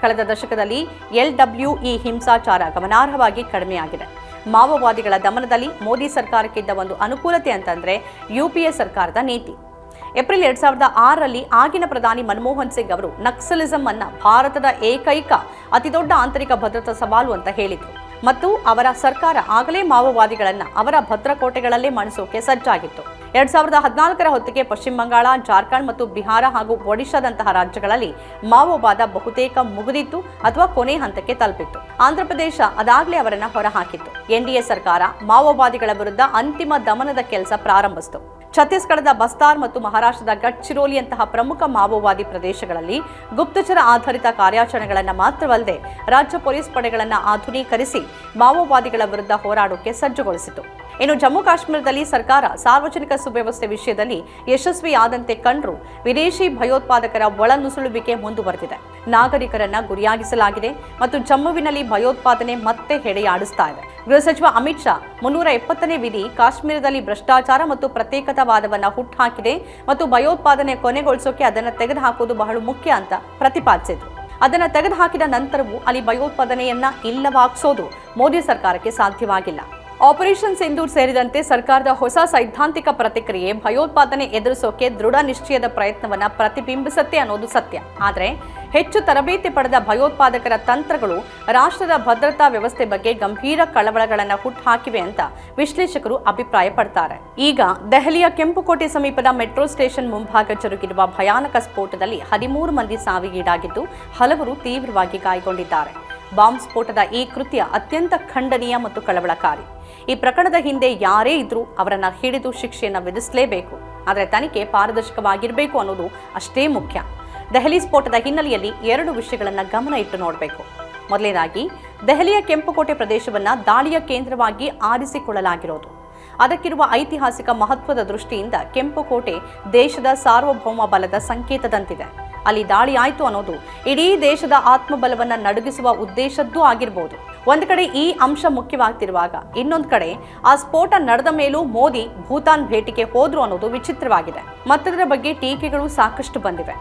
ಕಳೆದ ದಶಕದಲ್ಲಿ ಎಲ್ ಡಬ್ಲ್ಯೂ ಇ ಹಿಂಸಾಚಾರ ಗಮನಾರ್ಹವಾಗಿ ಕಡಿಮೆಯಾಗಿದೆ. ಮಾವೋವಾದಿಗಳ ದಮನದಲ್ಲಿ ಮೋದಿ ಸರ್ಕಾರಕ್ಕಿದ್ದ ಒಂದು ಅನುಕೂಲತೆ ಅಂತಂದ್ರೆ ಯುಪಿಎ ಸರ್ಕಾರದ ನೀತಿ. ಏಪ್ರಿಲ್ ಎರಡ್ ಸಾವಿರದ ಆರರಲ್ಲಿ ಆಗಿನ ಪ್ರಧಾನಿ ಮನಮೋಹನ್ ಸಿಂಗ್ ಅವರು ನಕ್ಸಲಿಸಂ ಅನ್ನ ಭಾರತದ ಏಕೈಕ ಅತಿದೊಡ್ಡ ಆಂತರಿಕ ಭದ್ರತಾ ಸವಾಲು ಅಂತ ಹೇಳಿದ್ರು. ಮತ್ತು ಅವರ ಸರ್ಕಾರ ಆಗಲೇ ಮಾವೋವಾದಿಗಳನ್ನು ಅವರ ಭದ್ರಕೋಟೆಗಳಲ್ಲೇ ಮಣಿಸೋಕೆ ಸಜ್ಜಾಗಿತ್ತು. ಎರಡ್ ಸಾವಿರದ ಹದಿನಾಲ್ಕರ ಹೊತ್ತಿಗೆ ಪಶ್ಚಿಮ ಬಂಗಾಳ, ಜಾರ್ಖಂಡ್ ಮತ್ತು ಬಿಹಾರ ಹಾಗೂ ಒಡಿಶಾದಂತಹ ರಾಜ್ಯಗಳಲ್ಲಿ ಮಾವೋವಾದ ಬಹುತೇಕ ಮುಗಿದಿತ್ತು ಅಥವಾ ಕೊನೆ ಹಂತಕ್ಕೆ ತಲುಪಿತ್ತು. ಆಂಧ್ರಪ್ರದೇಶ ಅದಾಗಲೇ ಅವರನ್ನ ಹೊರಹಾಕಿತ್ತು. ಎನ್ಡಿಎ ಸರ್ಕಾರ ಮಾವೋವಾದಿಗಳ ವಿರುದ್ಧ ಅಂತಿಮ ದಮನದ ಕೆಲಸ ಪ್ರಾರಂಭಿಸಿತು. ಛತ್ತೀಸ್ಗಢದ ಬಸ್ತಾರ್ ಮತ್ತು ಮಹಾರಾಷ್ಟ್ರದ ಗಡ್ಚಿರೋಲಿಯಂತಹ ಪ್ರಮುಖ ಮಾವೋವಾದಿ ಪ್ರದೇಶಗಳಲ್ಲಿ ಗುಪ್ತಚರ ಆಧಾರಿತ ಕಾರ್ಯಾಚರಣೆಗಳನ್ನು ಮಾತ್ರವಲ್ಲದೆ ರಾಜ್ಯ ಪೊಲೀಸ್ ಪಡೆಗಳನ್ನು ಆಧುನೀಕರಿಸಿ ಮಾವೋವಾದಿಗಳ ವಿರುದ್ಧ ಹೋರಾಡೋಕೆ ಸಜ್ಜುಗೊಳಿಸಿತು. ಇನ್ನು ಜಮ್ಮು ಕಾಶ್ಮೀರದಲ್ಲಿ ಸರ್ಕಾರ ಸಾರ್ವಜನಿಕ ಸುವ್ಯವಸ್ಥೆ ವಿಷಯದಲ್ಲಿ ಯಶಸ್ವಿಯಾದಂತೆ ಕಂಡ್ರು ವಿದೇಶಿ ಭಯೋತ್ಪಾದಕರ ಒಳನುಸುಳುವಿಕೆ ಮುಂದುವರೆದಿದೆ. ನಾಗರಿಕರನ್ನ ಗುರಿಯಾಗಿಸಲಾಗಿದೆ ಮತ್ತು ಜಮ್ಮುವಿನಲ್ಲಿ ಭಯೋತ್ಪಾದನೆ ಮತ್ತೆ ಹೆಡೆಯಾಡಿಸ್ತಾ ಇದೆ. ಗೃಹ ಸಚಿವ ಅಮಿತ್ ಶಾ ಮುನ್ನೂರ ಎಪ್ಪತ್ತನೇ ವಿಧಿ ಕಾಶ್ಮೀರದಲ್ಲಿ ಭ್ರಷ್ಟಾಚಾರ ಮತ್ತು ಪ್ರತ್ಯೇಕತಾವಾದವನ್ನು ಹುಟ್ಟುಹಾಕಿದೆ ಮತ್ತು ಭಯೋತ್ಪಾದನೆ ಕೊನೆಗೊಳಿಸೋಕೆ ಅದನ್ನು ತೆಗೆದುಹಾಕುವುದು ಬಹಳ ಮುಖ್ಯ ಅಂತ ಪ್ರತಿಪಾದಿಸಿದರು. ಅದನ್ನು ತೆಗೆದುಹಾಕಿದ ನಂತರವೂ ಅಲ್ಲಿ ಭಯೋತ್ಪಾದನೆಯನ್ನ ಇಲ್ಲವಾಗಿಸೋದು ಮೋದಿ ಸರ್ಕಾರಕ್ಕೆ ಸಾಧ್ಯವಾಗಿಲ್ಲ. ಆಪರೇಷನ್ ಸಿಂಧೂರ್ ಸೇರಿದಂತೆ ಸರ್ಕಾರದ ಹೊಸ ಸೈದ್ಧಾಂತಿಕ ಪ್ರತಿಕ್ರಿಯೆ ಭಯೋತ್ಪಾದನೆ ಎದುರಿಸೋಕೆ ದೃಢ ನಿಶ್ಚಯದ ಪ್ರಯತ್ನವನ್ನು ಪ್ರತಿಬಿಂಬಿಸುತ್ತೆ ಅನ್ನೋದು ಸತ್ಯ. ಆದರೆ ಹೆಚ್ಚು ತರಬೇತಿ ಪಡೆದ ಭಯೋತ್ಪಾದಕರ ತಂತ್ರಗಳು ರಾಷ್ಟ್ರದ ಭದ್ರತಾ ವ್ಯವಸ್ಥೆ ಬಗ್ಗೆ ಗಂಭೀರ ಕಳವಳಗಳನ್ನು ಹುಟ್ಟುಹಾಕಿವೆ ಅಂತ ವಿಶ್ಲೇಷಕರು ಅಭಿಪ್ರಾಯಪಡ್ತಾರೆ. ಈಗ ದೆಹಲಿಯ ಕೆಂಪುಕೋಟೆ ಸಮೀಪದ ಮೆಟ್ರೋ ಸ್ಟೇಷನ್ ಮುಂಭಾಗ ಜರುಗಿರುವ ಭಯಾನಕ ಸ್ಫೋಟದಲ್ಲಿ ಹದಿಮೂರು ಮಂದಿ ಸಾವಿಗೀಡಾಗಿದ್ದು ಹಲವರು ತೀವ್ರವಾಗಿ ಗಾಯಗೊಂಡಿದ್ದಾರೆ. ಬಾಂಬ್ ಸ್ಫೋಟದ ಈ ಕೃತ್ಯ ಅತ್ಯಂತ ಖಂಡನೀಯ ಮತ್ತು ಕಳವಳಕಾರಿ. ಈ ಪ್ರಕರಣದ ಹಿಂದೆ ಯಾರೇ ಇದ್ರೂ ಅವರನ್ನು ಹಿಡಿದು ಶಿಕ್ಷೆಯನ್ನು ವಿಧಿಸಲೇಬೇಕು. ಆದರೆ ತನಿಖೆ ಪಾರದರ್ಶಕವಾಗಿರಬೇಕು ಅನ್ನೋದು ಅಷ್ಟೇ ಮುಖ್ಯ. ದೆಹಲಿ ಸ್ಫೋಟದ ಹಿನ್ನೆಲೆಯಲ್ಲಿ ಎರಡು ವಿಷಯಗಳನ್ನು ಗಮನ ಇಟ್ಟು ನೋಡಬೇಕು. ಮೊದಲನೇದಾಗಿ, ದೆಹಲಿಯ ಕೆಂಪುಕೋಟೆ ಪ್ರದೇಶವನ್ನು ದಾಳಿಯ ಕೇಂದ್ರವಾಗಿ ಆರಿಸಿಕೊಳ್ಳಲಾಗಿರೋದು. ಅದಕ್ಕಿರುವ ಐತಿಹಾಸಿಕ ಮಹತ್ವದ ದೃಷ್ಟಿಯಿಂದ ಕೆಂಪುಕೋಟೆ ದೇಶದ ಸಾರ್ವಭೌಮ ಬಲದ ಸಂಕೇತದಂತಿದೆ. ಅಲ್ಲಿ ದಾಳಿ ಆಯಿತು ಅನ್ನೋದು ಇಡೀ ದೇಶದ ಆತ್ಮಬಲವನ್ನು ನಡುಗಿಸುವ ಉದ್ದೇಶದ್ದು ಆಗಿರ್ಬೋದು. ಒಂದು ಕಡೆ ಈ ಅಂಶ ಮುಖ್ಯವಾಗ್ತಿರುವಾಗ, ಇನ್ನೊಂದು ಕಡೆ ಆ ಸ್ಫೋಟ ನಡೆದ ಮೇಲೂ ಮೋದಿ ಭೂತಾನ್ ಭೇಟಿಗೆ ಹೋದ್ರು ಅನ್ನೋದು ವಿಚಿತ್ರವಾಗಿದೆ. ಮತ್ತದರ ಬಗ್ಗೆ ಟೀಕೆಗಳು ಸಾಕಷ್ಟು ಬಂದಿವೆ.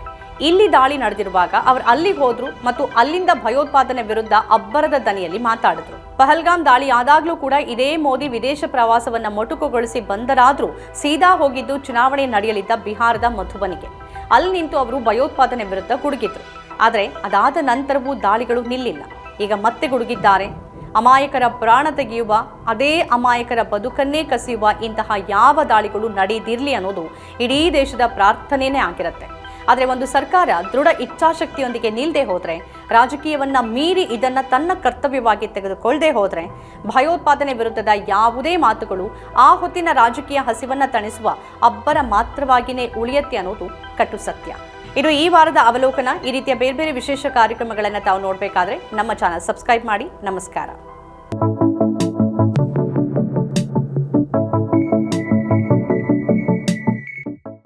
ಇಲ್ಲಿ ದಾಳಿ ನಡೆದಿರುವಾಗ ಅವರು ಅಲ್ಲಿ ಹೋದ್ರು ಮತ್ತು ಅಲ್ಲಿಂದ ಭಯೋತ್ಪಾದನೆ ವಿರುದ್ಧ ಅಬ್ಬರದ ದನಿಯಲ್ಲಿ ಮಾತಾಡಿದ್ರು. ಪಹಲ್ಗಾಮ್ ದಾಳಿ ಆದಾಗ್ಲೂ ಕೂಡ ಇದೇ ಮೋದಿ ವಿದೇಶ ಪ್ರವಾಸವನ್ನ ಮೊಟುಕುಗೊಳಿಸಿ ಬಂದರಾದ್ರೂ ಸೀದಾ ಹೋಗಿದ್ದು ಚುನಾವಣೆ ನಡೆಯಲಿದ್ದ ಬಿಹಾರದ ಮಧುಬನಿಗೆ. ಅಲ್ಲಿ ನಿಂತು ಅವರು ಭಯೋತ್ಪಾದನೆ ವಿರುದ್ಧ ಗುಡುಗಿದ್ರು. ಆದರೆ ಅದಾದ ನಂತರವೂ ದಾಳಿಗಳು ನಿಲ್ಲಿಲ್ಲ. ಈಗ ಮತ್ತೆ ಗುಡುಗಿದ್ದಾರೆ. ಅಮಾಯಕರ ಪ್ರಾಣ ತೆಗೆಯುವ, ಅದೇ ಅಮಾಯಕರ ಬದುಕನ್ನೇ ಕಸಿಯುವ ಇಂತಹ ಯಾವ ದಾಳಿಗಳು ನಡೆಯದಿರಲಿ ಅನ್ನೋದು ಇಡೀ ದೇಶದ ಪ್ರಾರ್ಥನೆನೇ ಆಗಿರುತ್ತೆ. ಆದರೆ ಒಂದು ಸರ್ಕಾರ ದೃಢ ಇಚ್ಛಾಶಕ್ತಿಯೊಂದಿಗೆ ನಿಲ್ಲದೆ ಹೋದರೆ, ರಾಜಕೀಯವನ್ನ ಮೀರಿ ಇದನ್ನ ತನ್ನ ಕರ್ತವ್ಯವಾಗಿ ತೆಗೆದುಕೊಳ್ಳದೆ ಹೋದರೆ, ಭಯೋತ್ಪಾದನೆ ವಿರುದ್ಧದ ಯಾವುದೇ ಮಾತುಗಳು ಆ ಹೊತ್ತಿನ ರಾಜಕೀಯ ಹಸಿವನ್ನ ತಣಿಸುವ ಅಬ್ಬರ ಮಾತ್ರವಾಗಿಯೇ ಉಳಿಯತ್ತೆ ಅನ್ನೋದು ಕಟು ಸತ್ಯ. ಇದು ಈ ವಾರದ ಅವಲೋಕನ, ಈ ರೀತಿಯ ಬೇರೆ ಬೇರೆ ವಿಶೇಷ ಕಾರ್ಯಕ್ರಮಗಳನ್ನು ತಾವು ನೋಡಬೇಕಾದ್ರೆ ನಮ್ಮ ಚಾನಲ್ ಸಬ್ಸ್ಕ್ರೈಬ್ ಮಾಡಿ. ನಮಸ್ಕಾರ.